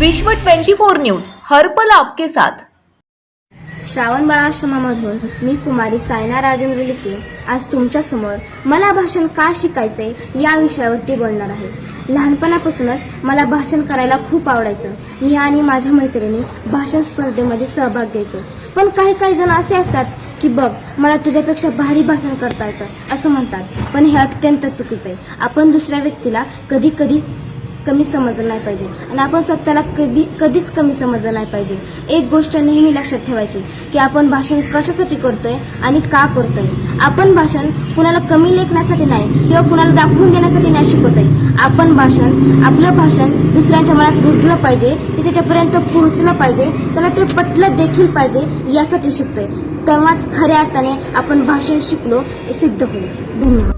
विश्व 24 न्यूज हर्पल आपके साथ. श्रावण बाळाश्रमामधून मी कुमारी सायना राजेंद्र लिके आज तुमच्यासमोर. मला भाषण का शिकायचंय या विषयावरती बोलणार आहे. लहानपणापासूनच मला भाषण करायला खूप आवडायचं. मी आणि माझ्या मैत्रिणी भाषण स्पर्धेमध्ये सहभाग घ्यायचो. पण काही काही जण असे असतात की बघ मला तुझ्यापेक्षा भारी भाषण करता येतं असं म्हणतात. पण हे अत्यंत चुकीचं आहे. आपण दुसऱ्या व्यक्तीला कधी कधी कमी समजलं नाही पाहिजे. आणि आपण स्वतःला कधी कधीच कमी समजलं नाही पाहिजे. एक गोष्ट नेहमी लक्षात ठेवायची की आपण भाषण कशासाठी करतोय आणि का करतोय. आपण भाषण कुणाला कमी लेखण्यासाठी नाही किंवा कुणाला दाखवून देण्यासाठी नाही शिकवतोय. आपण भाषण आपलं भाषण दुसऱ्यांच्या मनात रुजलं पाहिजे ते त्याच्यापर्यंत पोहोचलं पाहिजे त्याला ते पटलं देखील पाहिजे यासाठी शिकतोय. तेव्हाच खऱ्या अर्थाने आपण भाषण शिकलो हे सिद्ध होईल. धन्यवाद.